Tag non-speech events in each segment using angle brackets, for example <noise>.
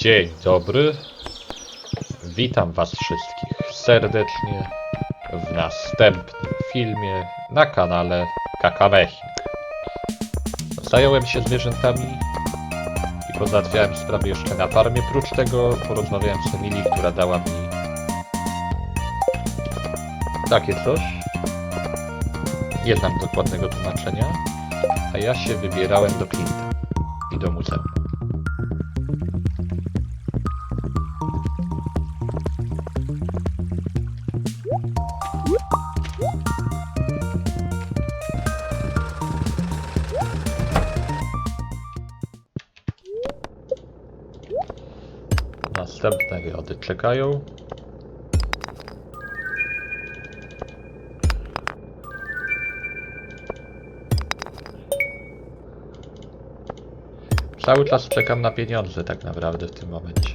Dzień dobry. Witam Was wszystkich serdecznie w następnym filmie na kanale Kakameching. Zająłem się zwierzętami i pozałatwiałem sprawy jeszcze na farmie. Prócz tego porozmawiałem z Emilii, która dała mi takie coś. Nie znam dokładnego tłumaczenia, a ja się wybierałem do Clinta i do muzeum. Następne wylody czekają. Cały czas czekam na pieniądze tak naprawdę w tym momencie.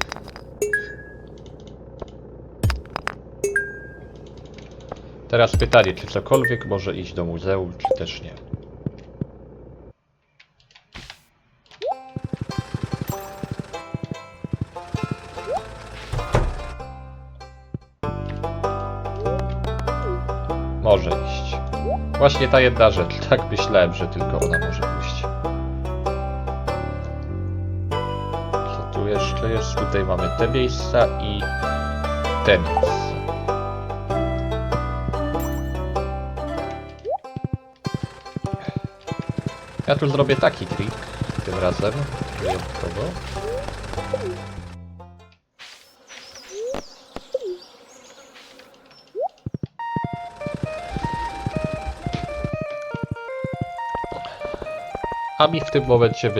Teraz pytanie, czy cokolwiek może iść do muzeum, czy też nie. Właśnie ta jedna rzecz. <laughs> Tak myślałem, że tylko ona może pójść. Co tu jeszcze jest? Tutaj mamy te miejsca i te miejsca. Ja tu zrobię taki trik tym razem, wyjątkowo. A mi w tym momencie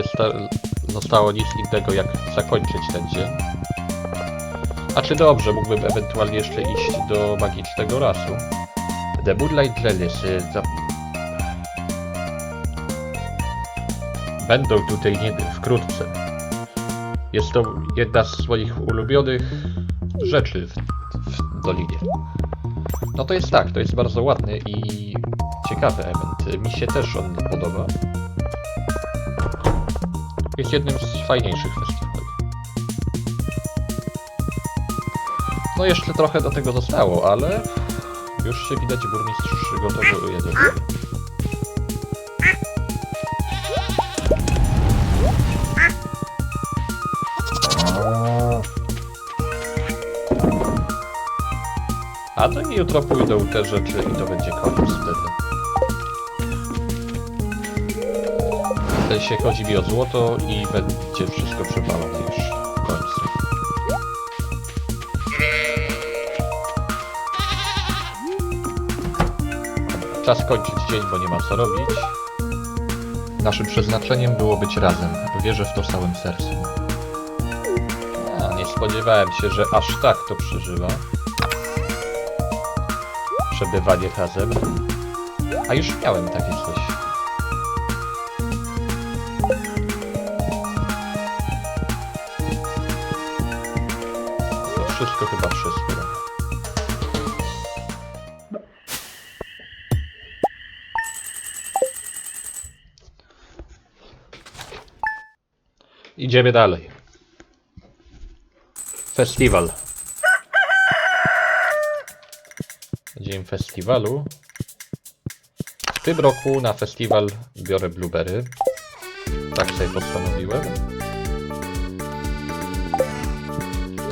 zostało nic innego jak zakończyć ten dzień. A czy dobrze, mógłbym ewentualnie jeszcze iść do magicznego rasu. The Moonlight Lilies. Za... Będą tutaj wkrótce. Jest to jedna z moich ulubionych rzeczy w, w Dolinie. No to jest tak, to jest bardzo ładny i ciekawy event. Mi się też on podoba. Jest jednym z fajniejszych festiwali. No jeszcze trochę do tego zostało, ale już się widać burmistrz przygotowuje do tego. A to i jutro pójdą te rzeczy i to będzie koniec sensie chodzi mi o złoto i będzie wszystko przepalone już w końcu. Czas kończyć dzień, bo nie ma co robić. Naszym przeznaczeniem było być razem. Wierzę w to całym sercem. A, nie spodziewałem się, że aż tak to przeżywa. Przebywanie razem. A już miałem takie coś. Wszystko chyba wszystko. Idziemy dalej. Festiwal. Dzień festiwalu. W tym roku na festiwal biorę blueberry. Tak sobie postanowiłem.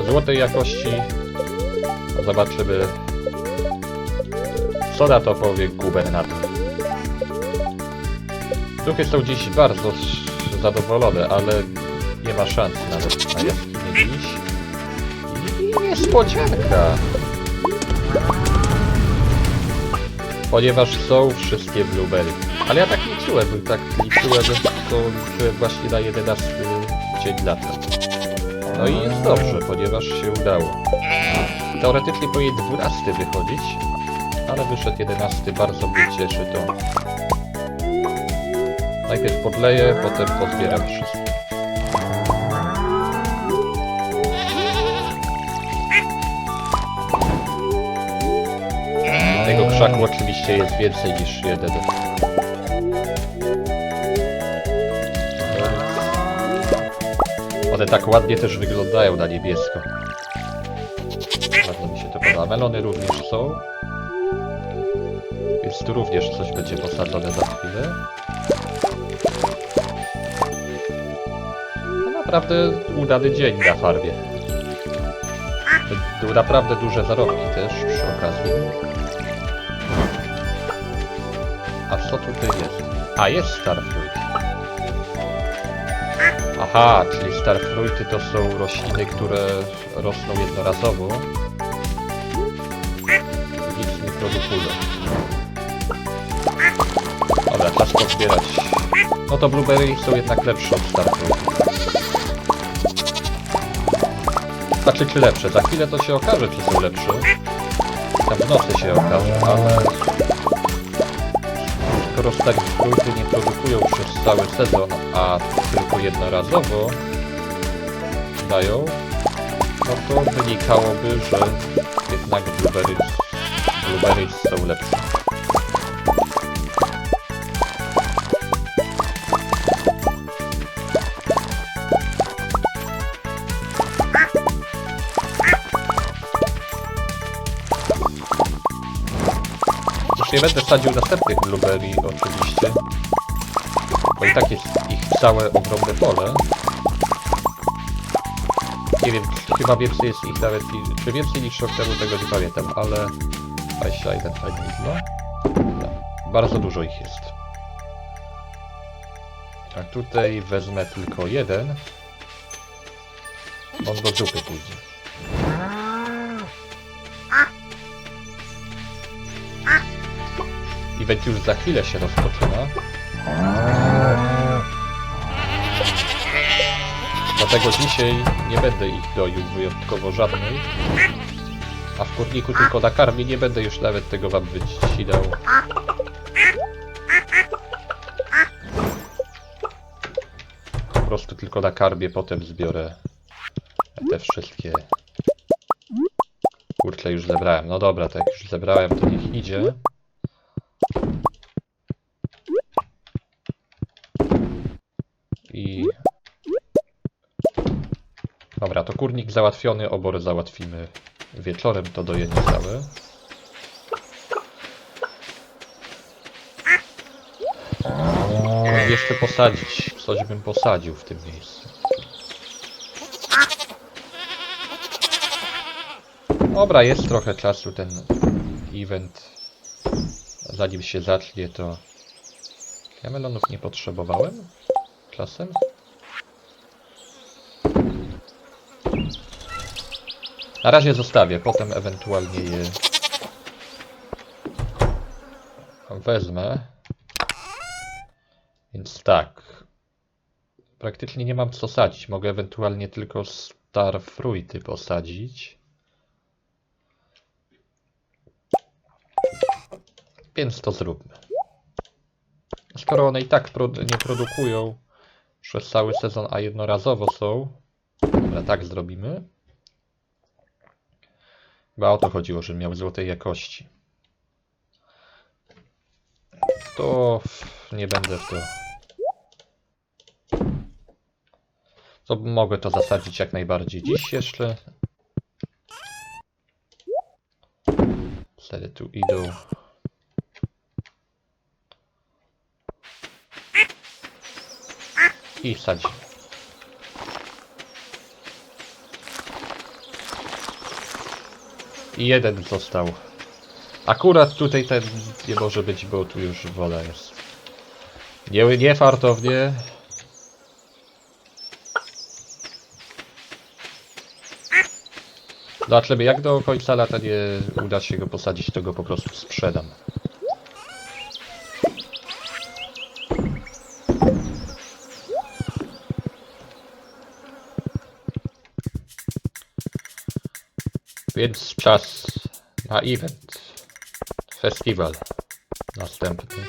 Złotej jakości. Zobaczymy. Co na to powie gubernator. Duchy są dziś bardzo zadowolone, ale nie ma szans nawet na jaskinię dziś. I niespodzianka! Ponieważ są wszystkie blueberry. Ale ja tak liczyłem, tak liczyłem, to liczyłem właśnie na 11 dzień lata. No i jest dobrze, ponieważ się udało. Teoretycznie powinien 12 wychodzić, ale wyszedł 11, bardzo mnie cieszy to. Najpierw podleję, potem pozbieram wszystko. Tego krzaku oczywiście jest więcej niż jeden. One tak ładnie też wyglądają na niebiesko. Bardzo mi się to podoba. Melony również są. Więc tu również coś będzie posadzone za chwilę. No naprawdę udany dzień na farmie. Będą naprawdę duże zarobki też przy okazji. A co tutaj jest? A, jest Starfruit. Aha, czyli Starfruity to są rośliny, które rosną jednorazowo. Nic nie produkują. Dobra, czas pozbierać. No to blueberry są jednak lepsze od Starfruit. Znaczy czy lepsze, za chwilę to się okaże czy są lepsze. Tam w nocy się okaże, ale... Skoro Starfruity nie produkują przez cały sezon, a tylko jednorazowo dają, no to wynikałoby, że jednak blueberries, blueberries są lepsze. Nie będę sadził następnych blueberry oczywiście, bo i tak jest ich całe ogromne pole. Nie wiem, chyba więcej jest ich nawet, czy więcej niż rok temu, tego nie pamiętam, ale... 21 fajnie no. no. Bardzo dużo ich jest. A tutaj wezmę tylko jeden. On do zupy pójdzie. Będzie już za chwilę się rozpoczyna. Dlatego dzisiaj nie będę ich doił wyjątkowo żadnej. A w kurniku tylko na nie będę już nawet tego wam wycinał. Po prostu tylko na potem zbiorę te wszystkie. Kurczę, już zebrałem. No dobra, to jak już zebrałem, to niech idzie. I... Dobra, to kurnik załatwiony, obor załatwimy wieczorem, to dojenie całe. Jeszcze posadzić, coś bym posadził w tym miejscu. Dobra, jest trochę czasu ten event. Zanim się zacznie, to... Ja melonów nie potrzebowałem? Czasem? Na razie zostawię, potem ewentualnie je wezmę. Więc tak. Praktycznie nie mam co sadzić. Mogę ewentualnie tylko starfruity posadzić. Więc to zróbmy. Skoro one i tak nie produkują przez cały sezon, a jednorazowo są, dobra, tak zrobimy. Chyba o to chodziło, że miał złotej jakości. To nie będę w to. To mogę to zasadzić jak najbardziej dziś jeszcze. Wtedy tu idą. I wsadzimy. I jeden został. Akurat tutaj ten nie może być, bo tu już woda jest. Nie, nie fartownie. Zobaczymy, jak do końca lata nie uda się go posadzić, to go po prostu sprzedam. Więc czas na event. Festiwal. Następny.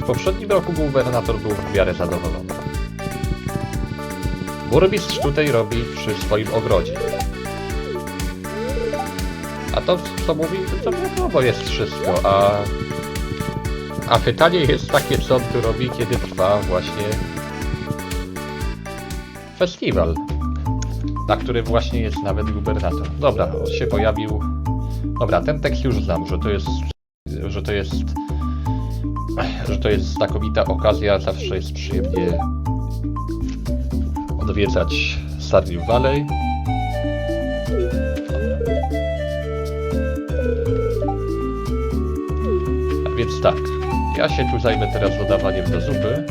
W poprzednim roku gubernator był w miarę zadowolony. Burmistrz tutaj robi przy swoim ogrodzie. A to, co mówi, to wiadomo jest wszystko, a... A pytanie jest takie, co on tu robi, kiedy trwa właśnie festiwal, na którym właśnie jest nawet gubernator. Dobra, on się pojawił. Dobra, ten tekst już znam, że to jest, że to jest, że to jest znakomita okazja, zawsze jest przyjemnie odwiedzać Stardew Valley. Więc tak, ja się tu zajmę teraz dodawaniem do zupy.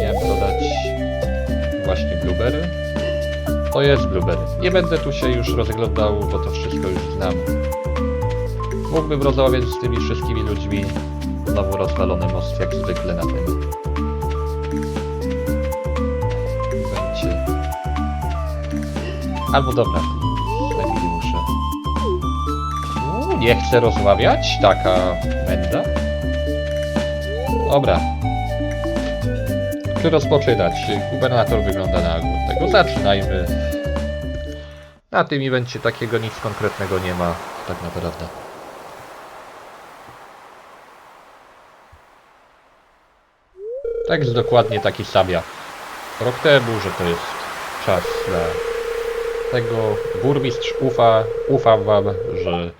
Miałem dodać właśnie blueberry. To jest blueberry. Nie będę tu się już rozglądał, bo to wszystko już znam. Mógłbym rozmawiać z tymi wszystkimi ludźmi. Znowu rozwalony most jak zwykle na tym. Będzie. Albo dobra, nie chcę rozmawiać? Taka menda? Dobra, czy rozpoczynać? Gubernator wygląda na głodnego. Zaczynajmy. Na tym evencie takiego nic konkretnego nie ma, tak naprawdę. Tekst dokładnie taki sam jak rok temu, że to jest czas na tego. Burmistrz ufa, ufam wam, że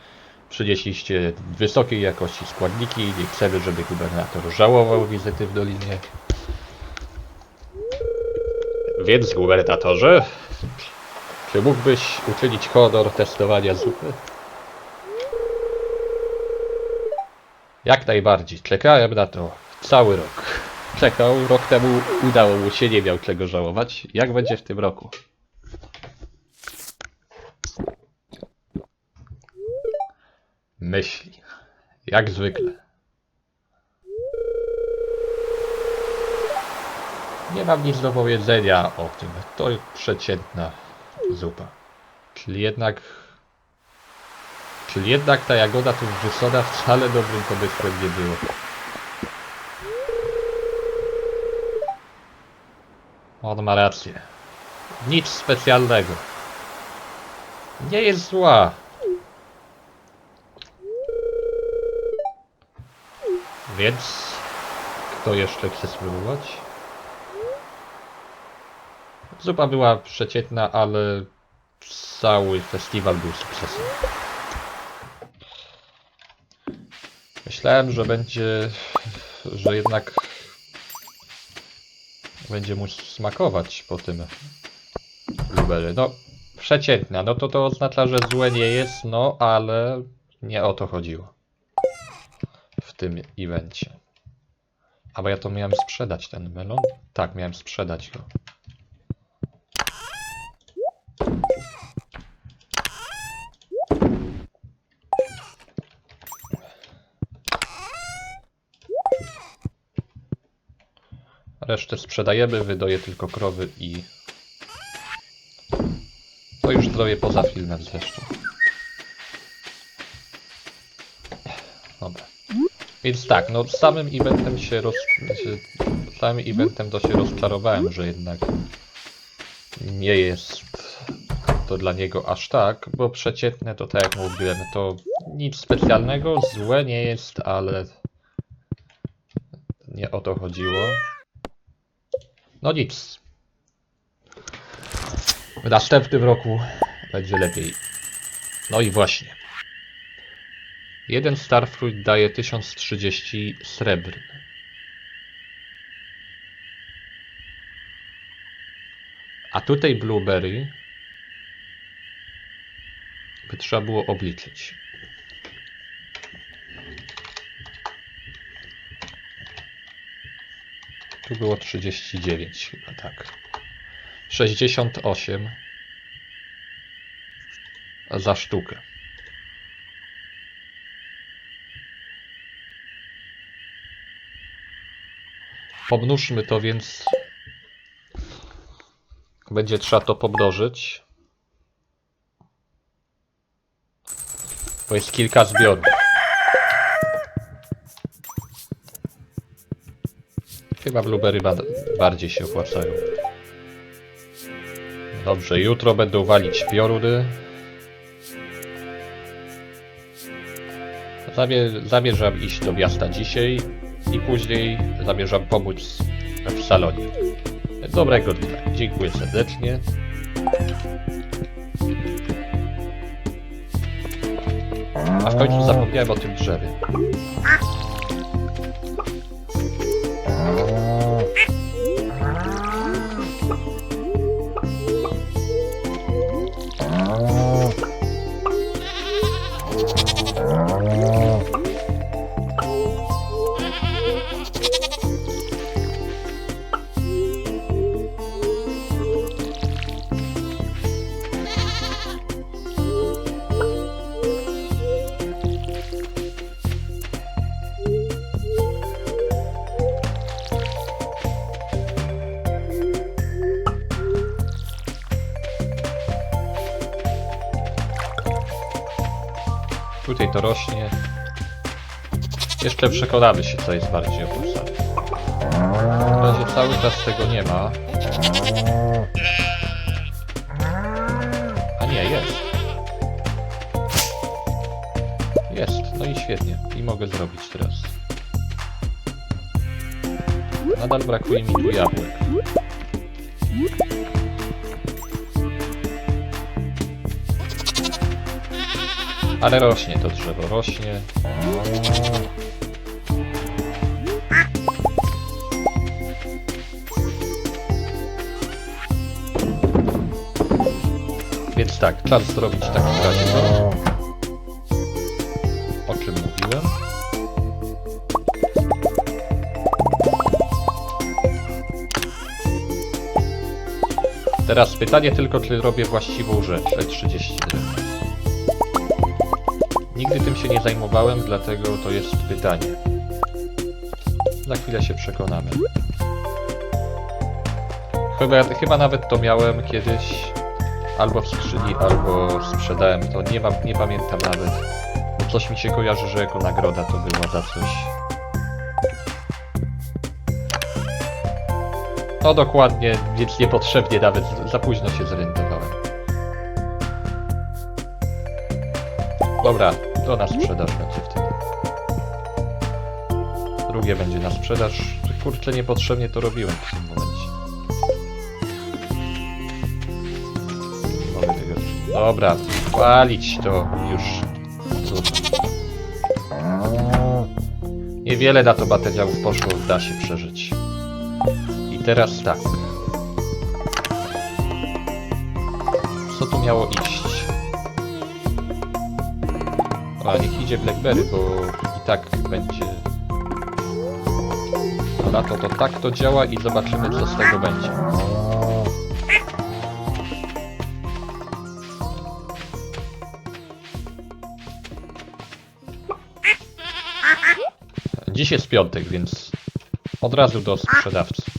przynieśliście wysokiej jakości składniki. Nie chcemy, żeby gubernator żałował wizyty w Dolinie. Więc, gubernatorze, czy mógłbyś uczynić honor testowania zupy? Jak najbardziej. Czekałem na to cały rok. Czekał, rok temu udało mu się, nie miał czego żałować. Jak będzie w tym roku? Myśli. Jak zwykle. Nie mam nic do powiedzenia o tym. To przeciętna zupa. Czyli jednak... Czyli jednak ta jagoda tu wrzucona wcale dobrym pomysłem nie było. On ma rację. Nic specjalnego. Nie jest zła. Więc... Kto jeszcze chce spróbować? Zupa była przeciętna, ale cały festiwal był sukcesem. Myślałem, że będzie, że jednak będzie mu smakować po tym blueberry. No, przeciętna, no to to oznacza, że złe nie jest, no ale nie o to chodziło tym evencie. A bo ja to miałem sprzedać ten melon? Tak, miałem sprzedać go. Resztę sprzedajemy, wydoję tylko krowy i... To już zrobię poza filmem zresztą. Więc tak, no samym eventem się roz... się- samym eventem to się rozczarowałem, że jednak nie jest to dla niego aż tak, bo przeciętne to tak jak mówiłem, to nic specjalnego, złe nie jest, ale nie o to chodziło. No nic. W następnym roku będzie lepiej. No i właśnie. Jeden Starfruit daje 1030 srebrny. A tutaj Blueberry by trzeba było obliczyć. Tu było 39 chyba, tak. 68 za sztukę. Pomnóżmy to więc. Będzie trzeba to pomnożyć. Bo jest kilka zbiorów. Chyba blueberry ba- bardziej się opłacają. Dobrze, jutro będą walić pioruny. Zamie zamierzam iść do miasta dzisiaj i później zamierzam pomóc w salonie. Dobrego dnia. Dziękuję serdecznie. A w końcu zapomniałem o tym drzewie. Tutaj to rośnie. Jeszcze przekonamy się, co jest bardziej opłacalne. Na razie cały czas tego nie ma. A nie, jest. Jest, no i świetnie. I mogę zrobić teraz. Nadal brakuje mi tu jabłek. Ale rośnie to drzewo, rośnie. Więc tak, czas zrobić w razie to. O czym mówiłem? Teraz pytanie tylko, czy robię właściwą rzecz, E30 drewna. Nigdy tym się nie zajmowałem, dlatego to jest pytanie. Za chwilę się przekonamy. Chyba, chyba nawet to miałem kiedyś albo w skrzyni, albo sprzedałem to. Nie, mam, nie pamiętam nawet. Bo coś mi się kojarzy, że jako nagroda to była za coś. No dokładnie, więc niepotrzebnie nawet za późno się zorientowałem. Dobra, to na sprzedaż będzie wtedy. Drugie będzie na sprzedaż. Kurczę, niepotrzebnie to robiłem w tym momencie. Tego... Dobra, palić to już. Niewiele na to materiałów poszło, da się przeżyć. I teraz tak. Co tu miało iść? A niech idzie Blackberry, bo i tak będzie. Na to to tak to działa i zobaczymy co z tego będzie. Dziś jest piątek, więc od razu do sprzedawcy.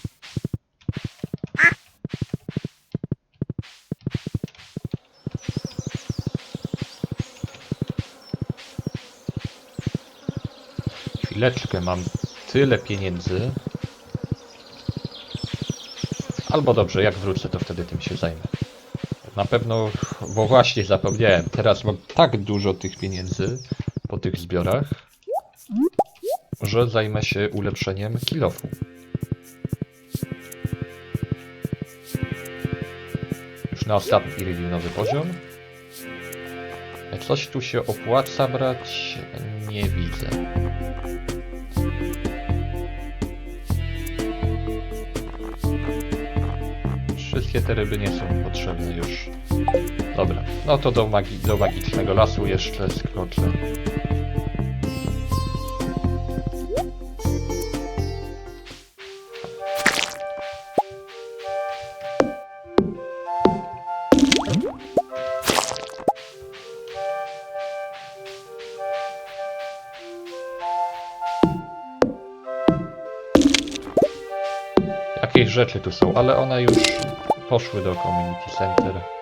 Chwileczkę, mam tyle pieniędzy. Albo dobrze, jak wrócę, to wtedy tym się zajmę. Na pewno, bo właśnie zapomniałem, teraz mam tak dużo tych pieniędzy po tych zbiorach, że zajmę się ulepszeniem kilofu. Już na ostatni religiowy poziom. Coś tu się opłaca brać? Nie widzę. Te ryby nie są potrzebne już. Dobra, no to do, magi do magicznego lasu jeszcze skroczę. Jakieś rzeczy tu są, ale one już poszły do Community Center.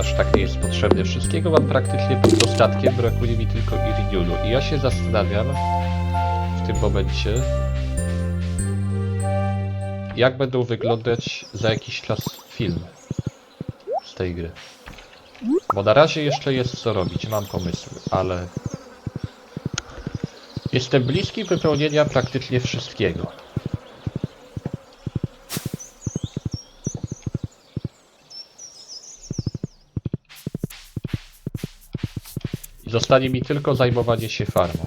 Aż tak nie jest potrzebny. Wszystkiego mam praktycznie pod dostatkiem, brakuje mi tylko Iridiulu. I ja się zastanawiam w tym momencie, jak będą wyglądać za jakiś czas filmy z tej gry. Bo na razie jeszcze jest co robić, mam pomysły, ale jestem bliski wypełnienia praktycznie wszystkiego. Zostanie mi tylko zajmowanie się farmą.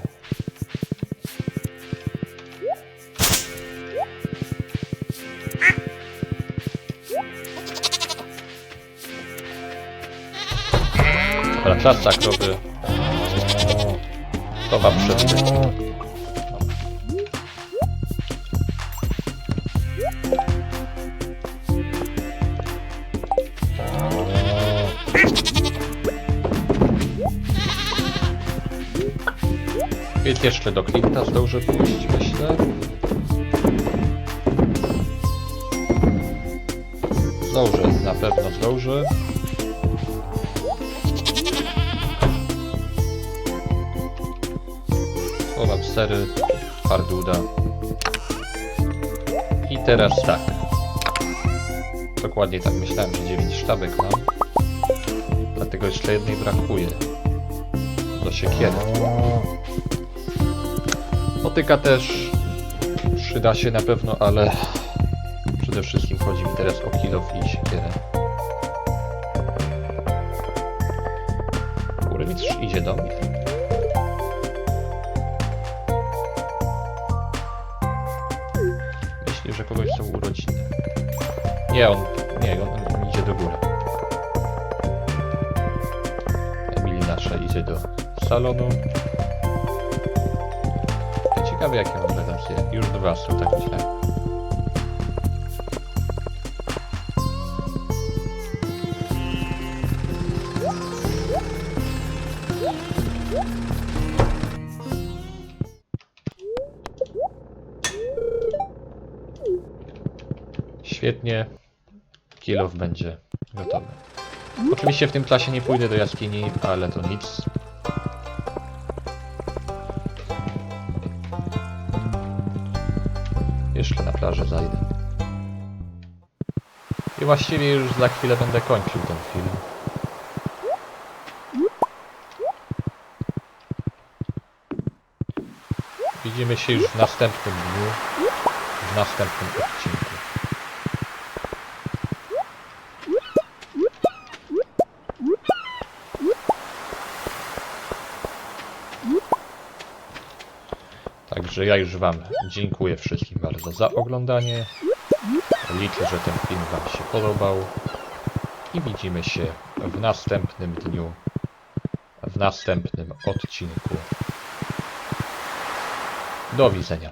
Dobra, czas tak robię. To wam przed jeszcze do Clint'a zdążę pójść, myślę. Zdążę, na pewno zdążę. Chowam sery, farduda. I teraz tak. Dokładnie tak myślałem, że 9 sztabek mam. Dlatego jeszcze jednej brakuje. Do siekiery. Motyka też przyda się na pewno, ale przede wszystkim chodzi mi teraz o kilof i siekierę. Burmistrz idzie do mnie. Myśli, że kogoś są urodziny. Nie, on, nie, on, on idzie do góry. Emil nasza idzie do salonu. Ciekawe jakie mam relacje. Już dwa są, tak myślę. Świetnie. Kilof będzie gotowy. Oczywiście w tym czasie nie pójdę do jaskini, ale to nic. Zajdę. I właściwie już za chwilę będę kończył ten film. Widzimy się już w następnym dniu, w następnym odcinku. Także ja już Wam dziękuję wszystkim bardzo za oglądanie. Liczę, że ten film Wam się podobał. I widzimy się w następnym dniu, w następnym odcinku. Do widzenia.